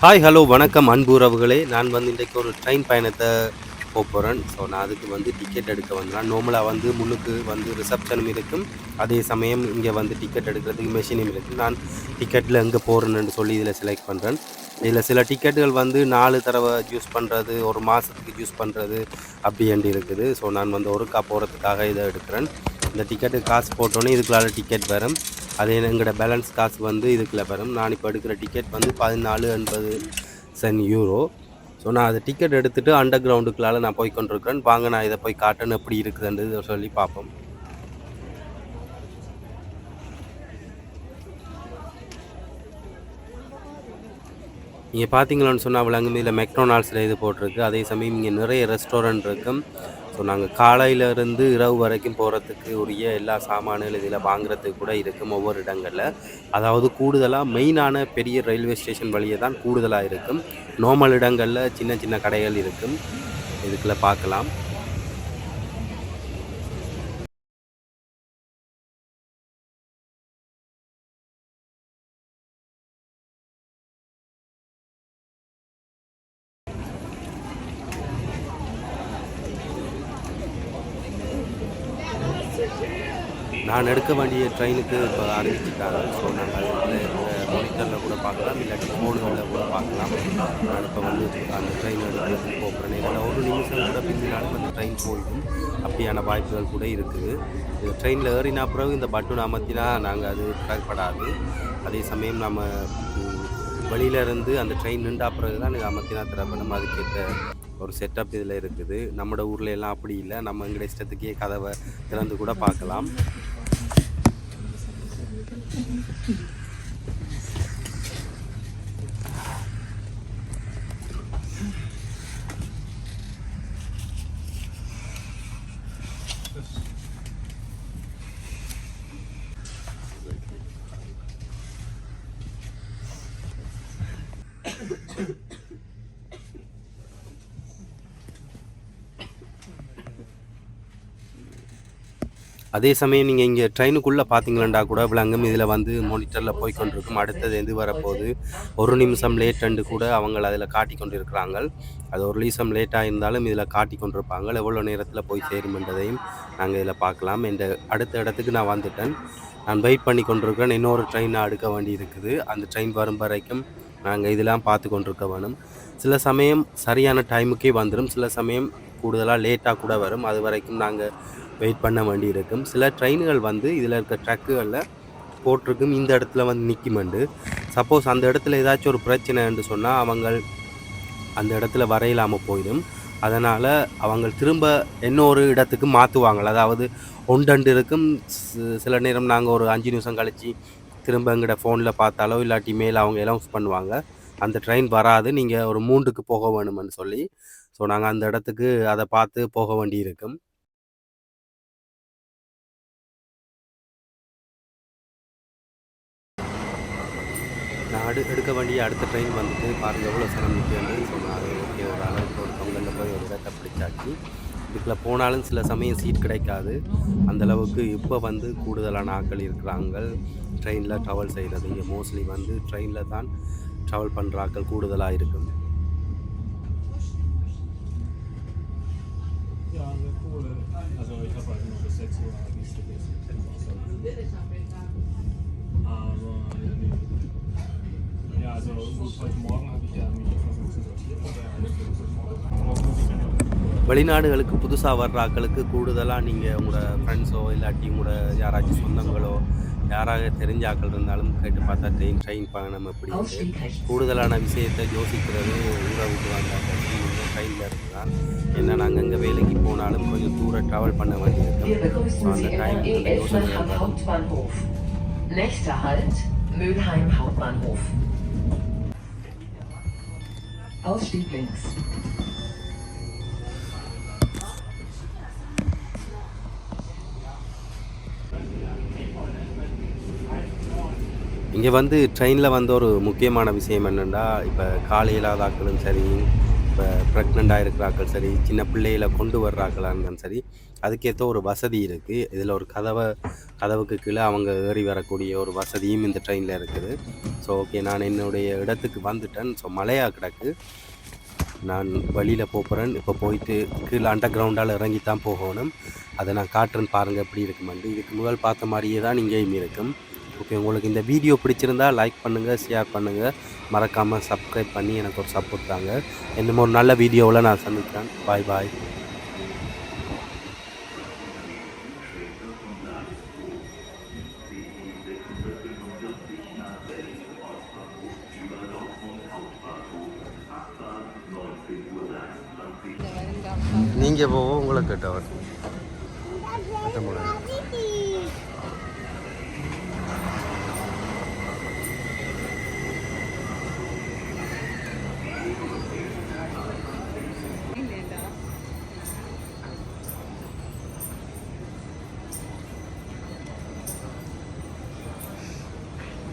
Hi hello வணக்கம் அன்பு உறவுகளே. நான் வந்து இன்றைக்கு ஒரு ட்ரெயின் பயணத்தை போக போகிறேன் ஸோ நான் அதுக்கு வந்து டிக்கெட் எடுக்க வந்தேன். நார்மலாக வந்து முன்னுக்கு வந்து ரிசப்ஷனும் இருக்கும். அதே சமயம் இங்கே வந்து டிக்கெட் எடுக்கிறதுக்கு மெஷினும் இருக்குது நான் டிக்கெட்டில் எங்கே போகிறேன்னு சொல்லி இதில் செலக்ட் பண்ணுறேன் இதில் சில டிக்கெட்டுகள் வந்து நாலு தடவை யூஸ் பண்ணுறது ஒரு மாதத்துக்கு யூஸ் பண்ணுறது அப்படின்ட்டு இருக்குது. ஸோ நான் வந்து ஒருக்கா போகிறதுக்காக இதை எடுக்கிறேன். இந்த டிக்கெட்டு காசு போட்டோன்னே இதுக்குள்ளால டிக்கெட் வரும். அதே எங்களோட பேலன்ஸ் காசு வந்து இதுக்குள்ள வரும். நான் இப்போ எடுக்கிற டிக்கெட் வந்து பதினாலு எண்பது சென் யூரோ ஸோ நான் அதை டிக்கெட் எடுத்துகிட்டு அண்டர் கிரவுண்டுக்குள்ளால் நான் போய் கொண்டிருக்கிறேன். வாங்க நான் இதை போய் காட்டுன்னு எப்படி இருக்குதுன்றது சொல்லி பார்ப்போம். நீங்கள் பார்த்தீங்களான்னு சொன்னால் விளங்கும் இதில் மெக்டொனால்ட்ஸில் இது போட்டிருக்கு. அதே சமயம் இங்கே நிறைய ரெஸ்டாரண்ட் இருக்குது ஸோ நாங்கள் காலையிலேருந்து இரவு வரைக்கும் போகிறதுக்கு உரிய எல்லா சாமான்கள் இதில் வாங்குறதுக்கு கூட இருக்கும் ஒவ்வொரு இடங்களில். அதாவது கூடுதலாக மெயினான பெரிய ரயில்வே ஸ்டேஷன் வழியே தான் கூடுதலாக இருக்கும். நார்மல் இடங்களில் சின்ன சின்ன கடைகள் இருக்கும். இதுக்குள்ள பார்க்கலாம். நான் எடுக்க வேண்டிய ட்ரெயினுக்கு இப்போ அறிவிச்சிட்டாங்க ஸோ நாங்கள் மானிட்டரில் கூட பார்க்கலாம் இல்லாட்டி ஃபோன்களில் கூட பார்க்கலாம். நான் இப்போ வந்து அந்த ட்ரெயின் எடுத்து போகிறேன். இல்லை ஒரு நிமிஷம் கூட பின்னாலும் அந்த ட்ரெயின் போயிடும் அப்படியான வாய்ப்புகள் கூட இருக்குது. இந்த ட்ரெயினில் ஏறினா பிறகு இந்த பட்டன் அமர்த்தினா நாங்கள் அது கடற்படாது அதே சமயம் நம்ம வெளியிலேருந்து அந்த ட்ரெயின் நின்றா பிறகு தான் அமர்த்தினா திறப்ப நம்ம அதுக்கேற்ற ஒரு செட்டப் இதில் இருக்குது. நம்மளோட ஊர்ல எல்லாம் அப்படி இல்லை. நம்ம எங்கட இஷ்டத்துக்கே கதவை திறந்து கூட பார்க்கலாம் அதே சமயம் நீங்கள் இங்கே ட்ரெயினுக்குள்ளே பார்த்தீங்களா கூட விளங்கும் இதில் வந்து மானிட்டரில் போய் கொண்டிருக்கும். அடுத்தது எது வரப்போகுது? ஒரு நிமிஷம் லேட்டண்டு கூட அவங்க அதில் காட்டி கொண்டிருக்கிறாங்க அது ஒரு நிமிஷம் லேட்டாக இருந்தாலும் இதில் காட்டி கொண்டிருப்பாங்க எவ்வளோ நேரத்தில் போய் சேருமென்றதையும் நாங்கள் இதில் பார்க்கலாம். இந்த அடுத்த இடத்துக்கு நான் வந்துட்டேன். நான் வெயிட் பண்ணி கொண்டிருக்கிறேன். இன்னொரு ட்ரெயின் அடுக்க வேண்டி இருக்குது. அந்த ட்ரெயின் வரும் வரைக்கும் நாங்கள் இதெல்லாம் பார்த்து கொண்டிருக்க வேணும். சில சமயம் சரியான டைமுக்கே வந்துடும் சில சமயம் கூடுதலாக லேட்டாக கூட வரும். அது வரைக்கும் நாங்கள் வெயிட் பண்ண வேண்டி இருக்கும். சில ட்ரெயின்கள் வந்து இதில் இருக்க ட்ரக்குகளில் போட்டிருக்கும். இந்த இடத்துல வந்து நிற்குமெண்டு சப்போஸ் அந்த இடத்துல ஏதாச்சும் ஒரு பிரச்சனைன்னு சொன்னால் அவங்க அந்த இடத்துல வரையிலாமல் போயிடும். அதனால் அவங்க திரும்ப இன்னொரு இடத்துக்கு மாற்றுவாங்க அதாவது ஒன்றண்டு இருக்கும். சில நேரம் நாங்கள் ஒரு அஞ்சு நிமிஷம் கழித்து திரும்ப எங்கள்கிட்ட ஃபோனில் பார்த்தாலோ இல்லாட்டி மேலே அவங்க அனௌன்ஸ் பண்ணுவாங்க. அந்த ட்ரெயின் வராது. நீங்கள் ஒரு மூன்றுக்கு போக வேணும்னு சொல்லி. ஸோ நாங்கள் அந்த இடத்துக்கு அதை பார்த்து போக வேண்டி இருக்கும். அடு எடுக்க வேண்டிய அடுத்த ட்ரெயின் வந்துட்டு பாருங்க எவ்வளோ சிரமம் நிற்கிறது சொன்னாங்க ஓகே ஒரு அளவுக்கு ஒரு பங்குல போய் ஒரு இடத்தை பிடிச்சாச்சு. இதுக்குள்ள போனாலும் சில சமயம் சீட் கிடைக்காது. அந்த அளவுக்கு இப்போ வந்து கூடுதலான ஆட்கள் இருக்கிறாங்க. ட்ரெயினில் ட்ராவல் செய்கிறது இங்கே மோஸ்ட்லி வந்து ட்ரெயினில் தான் ட்ராவல் பண்ணுற ஆட்கள் கூடுதலாக இருக்கும். Aber also heute Morgen habe ich ja mich versucht zu sortieren, வெளிநாடுகளுக்கு புதுசாக வர்ற ஆட்களுக்கு கூடுதலாக நீங்கள் உங்களோட ஃப்ரெண்ட்ஸோ இல்லாட்டி உங்களோட யாராச்சும் சொந்தங்களோ யாராக தெரிஞ்ச ஆட்கள் இருந்தாலும் கேட்டு பார்த்தா ட்ரெயின் ட்ரெயின் பயணம் எப்படி கூடுதலான விஷயத்தை யோசிக்கிறது ஊரை விட்டு வந்தாங்க ட்ரெயினில் இருக்குதான். ஏன்னா நாங்கள் எங்கே வேலைக்கு போனாலும் கொஞ்சம் தூரம் ட்ராவல் பண்ண வேண்டியிருக்கும் ஸோ அந்த டைம் யோசனை EL5 வரும் Hauptbahnhof. Nächster Halt Mülheim Hauptbahnhof. Ausstieg links. இங்கே வந்து ட்ரெயினில் வந்த ஒரு முக்கியமான விஷயம் என்னென்னா இப்போ காலை இல்லாதாக்களும் சரி இப்போ ப்ரெக்னெண்ட்டாக இருக்கிறாக்கள் சரி சின்ன பிள்ளைகளை கொண்டு வர்றாக்களாக இருந்தாலும் சரி அதுக்கேற்ற ஒரு வசதி இருக்குது இதில் ஒரு கதவை கதவுக்கு கீழே அவங்க ஏறி வரக்கூடிய ஒரு வசதியும் இந்த ட்ரெயினில் இருக்குது. ஸோ ஓகே நான் என்னுடைய இடத்துக்கு வந்துட்டேன். ஸோ மழையாக கிடக்கு. நான் வழியில் போகிறேன் இப்போ போயிட்டு கீழே அண்டர் கிரவுண்டால் இறங்கி தான் போகணும். அதை நான் காட்டுறேன்னு பாருங்கள் எப்படி இருக்குமெண்டு இதுக்கு முதல் பார்த்த மாதிரியே தான் இங்கேயும் இருக்கும். ஓகே. உங்களுக்கு இந்த வீடியோ பிடிச்சிருந்தா லைக் பண்ணுங்கள் ஷேர் பண்ணுங்கள் மறக்காமல் சப்ஸ்கிரைப் பண்ணி எனக்கு ஒரு சப்போர்ட் தாங்க. இன்னும் ஒரு நல்ல வீடியோவில் நான் சந்திக்கிறேன். பாய் பாய் நீங்கள் போவோம் உங்களை கேட்டவர்.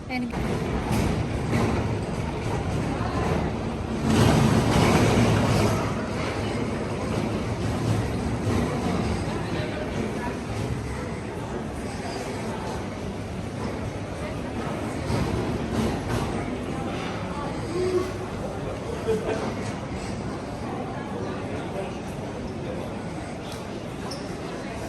and